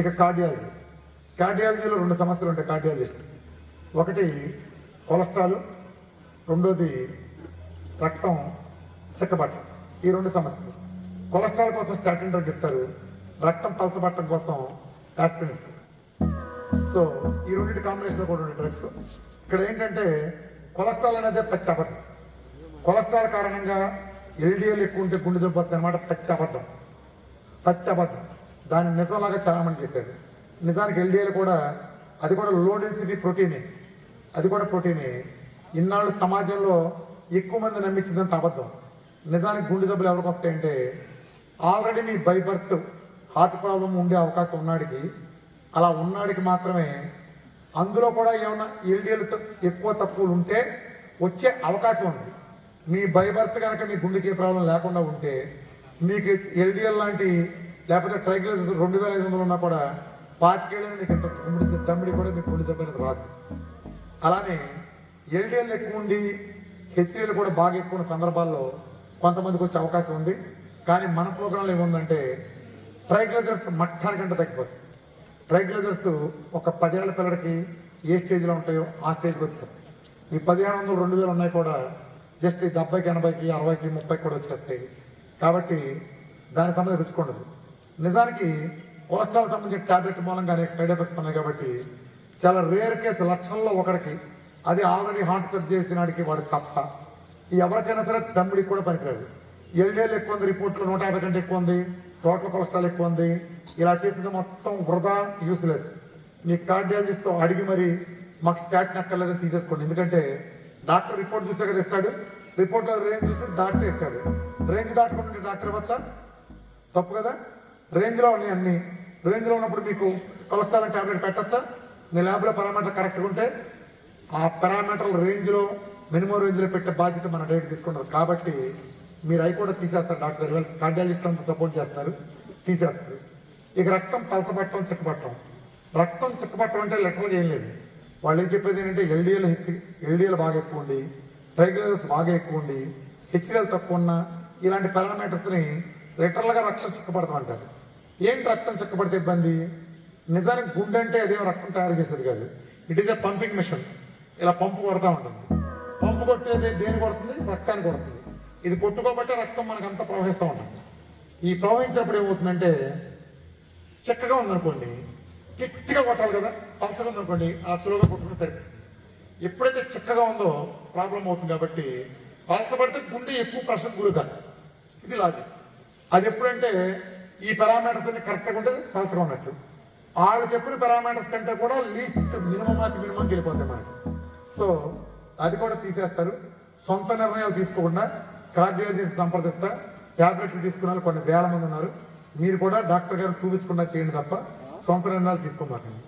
ఇక కార్డియాలజీ. కార్డియాలజీలో రెండు సమస్యలు ఉంటాయి కార్డియాలజిస్ట్ ఒకటి కొలెస్ట్రాల్ రెండోది రక్తం చెక్కబట్టం ఈ రెండు సమస్యలు. కొలెస్ట్రాల్ కోసం స్టాటిన్ డ్రగ్ ఇస్తారు రక్తం పలచబట్టం కోసం ఆస్పిరిన్ ఇస్తారు. సో ఈ రెండింటి కాంబినేషన్లో కూడా ఉండే డ్రగ్స్ ఇక్కడ ఏంటంటే కొలెస్ట్రాల్ అనేది పచ్చి అబద్ధం. కొలెస్ట్రాల్ కారణంగా ఎల్డిఎల్ ఎక్కువ ఉంటే గుండె జబ్బు వస్తుంది అనమాట పచ్చి అబద్ధం. పచ్చి అబద్ధం. దాన్ని నిజంలాగా చాలామంది చేశారు నిజానికి ఎల్డిఏలు కూడా అది కూడా లో డెన్సిటీ ప్రోటీనే అది కూడా ప్రోటీనే ఇన్నాళ్ళు సమాజంలో ఎక్కువ మంది నమ్మించిందంత అబద్ధం. నిజానికి గుండె జబ్బులు ఎవరికి వస్తాయంటే ఆల్రెడీ మీ బై బర్త్ హార్ట్ ప్రాబ్లం ఉండే అవకాశం ఉన్నాడికి అలా ఉన్నాడికి మాత్రమే అందులో కూడా ఏమైనా ఎల్డిఎల్ ఎక్కువ తక్కువలు ఉంటే వచ్చే అవకాశం ఉంది. మీ బై బర్త్ కనుక మీ గుండెకి ప్రాబ్లం లేకుండా ఉంటే మీకు ఎల్డిఎల్ లాంటి లేకపోతే ట్రైగ్లైజర్స్ రెండు వేల ఐదు వందలు ఉన్నా కూడా పాతికేళ్ళని మీకు ఇంత తమ్ముడి తమ్ముడి కూడా మీకు గుండె జబ్బు అనేది రాదు. అలానే ఎల్డిఎల్ ఎక్కువ ఉండి హెచ్డిఎల్ కూడా బాగా ఎక్కువ ఉన్న సందర్భాల్లో కొంతమందికి వచ్చే అవకాశం ఉంది. కానీ మన ప్రోగ్రాంలో ఏముందంటే ట్రైగ్లైజర్స్ మట్టానికంటే తగ్గిపోతుంది ట్రైగ్లైజర్స్ ఒక పదేళ్ళ పిల్లడికి ఏ స్టేజ్లో ఉంటాయో ఆ స్టేజ్కి వచ్చేస్తాయి. ఈ పదిహేను వందలు రెండు వేలు ఉన్నాయి కూడా జస్ట్ ఈ డెబ్బైకి ఎనభైకి అరవైకి ముప్పైకి కూడా వచ్చేస్తాయి. కాబట్టి దానికి సంబంధించి రుచుకుండదు ఉండదు. నిజానికి కొలెస్ట్రాల్ సంబంధించిన టాబ్లెట్ మూలంగా అనేక సైడ్ ఎఫెక్ట్స్ ఉన్నాయి కాబట్టి చాలా రేర్ కేసు లక్షణంలో ఒకరికి అది ఆల్రెడీ హార్ట్ సర్జరీ చేసినాడికి వాడు తప్ప. ఎవరికైనా సరే తమ్ముడికి కూడా పనికిరాదు. ఎల్డీఎల్ ఎక్కువ ఉంది రిపోర్ట్లో నూట యాభై కంటే ఎక్కువ ఉంది టోటల్ కొలెస్ట్రాల్ ఎక్కువ ఉంది. ఇలా చేసింది మొత్తం వృధా యూస్లెస్ మీ కార్డియాలజిస్ట్తో అడిగి మరి మాకు స్టాట్ నక్కర్లేదని తీసేసుకోండి. ఎందుకంటే డాక్టర్ రిపోర్ట్ చూసే కదా ఇస్తాడు. రిపోర్ట్లో రేంజ్ చూసి దాటితే ఇస్తాడు. రేంజ్ దాటుకుంటే డాక్టర్ ఇవ్వచ్చా తప్పు కదా? రేంజ్లో ఉన్నాయి అన్ని. రేంజ్లో ఉన్నప్పుడు మీకు కొలెస్ట్రాల్ టాబ్లెట్ పెట్టచ్చా? మీ ల్యాబ్లో పారామీటర్ కరెక్ట్గా ఉంటే ఆ పారామీటర్ల రేంజ్లో మినిమం రేంజ్లో పెట్టే బాధ్యత మన డైట్ తీసుకుంటారు కాబట్టి మీరు అవి కూడా తీసేస్తారు డాక్టర్ కార్డియాలజిస్ట్ అంతా సపోర్ట్ చేస్తారు తీసేస్తారు. ఇక రక్తం పలసపట్టడం చిక్కపట్టడం రక్తం చిక్కపట్టడం అంటే లెటర్గా ఏం లేదు. వాళ్ళు ఏం చెప్పేది ఏంటంటే ఎల్డిఎల్ హెచ్ ఎల్డిఎల్ బాగా ఎక్కువ ఉండి ట్రైగ్లైజర్స్ బాగా ఎక్కువ ఉండి హెచ్డిఎల్ తక్కువ ఉన్న ఇలాంటి పారామీటర్స్ని లిటరల్గా రక్తం చిక్కబడతాం అంటారు. ఏంటి రక్తం చక్కబడితే ఇబ్బంది? నిజానికి గుండె అంటే అదేం రక్తం తయారు చేసేది కాదు. It is a pumping machine ఇలా పంపు కొడతా ఉంటుంది పంపు కొట్టేది దేని కొడుతుంది? రక్తాన్ని కొడుతుంది. ఇది కొట్టుకోబట్టే రక్తం మనకంతా ప్రవహిస్తూ ఉంటుంది. ఈ ప్రవహించినప్పుడు ఏమవుతుందంటే చక్కగా ఉందనుకోండి గట్టిగా కొట్టాలి కదా పలసగా ఉందనుకోండి ఆ సులువుగా కొట్టుకుంటే సరిపోతుంది. ఎప్పుడైతే చక్కగా ఉందో ప్రాబ్లం అవుతుంది కాబట్టి పలచబడితే గుండె ఎక్కువ ప్రెషర్ గురి కాదు. ఇది లాజిక్ అది ఎప్పుడంటే ఈ పారామీటర్స్ అన్ని కరెక్ట్గా ఉంటే కలిసిగా ఉన్నట్టు. వాళ్ళు చెప్పిన పారామీటర్స్ కంటే కూడా లీస్ట్ మినిమం అతి మినిమం వెళ్ళిపోతుంది మనకి. సో అది కూడా తీసేస్తారు. సొంత నిర్ణయాలు తీసుకోకుండా కార్డియాలజిస్ట్ సంప్రదిస్తా. ట్యాబ్లెట్లు తీసుకున్న కొన్ని వేల మంది ఉన్నారు. మీరు కూడా డాక్టర్ గారు చూపించకుండా చేయండి తప్ప సొంత నిర్ణయాలు తీసుకోమాకండి.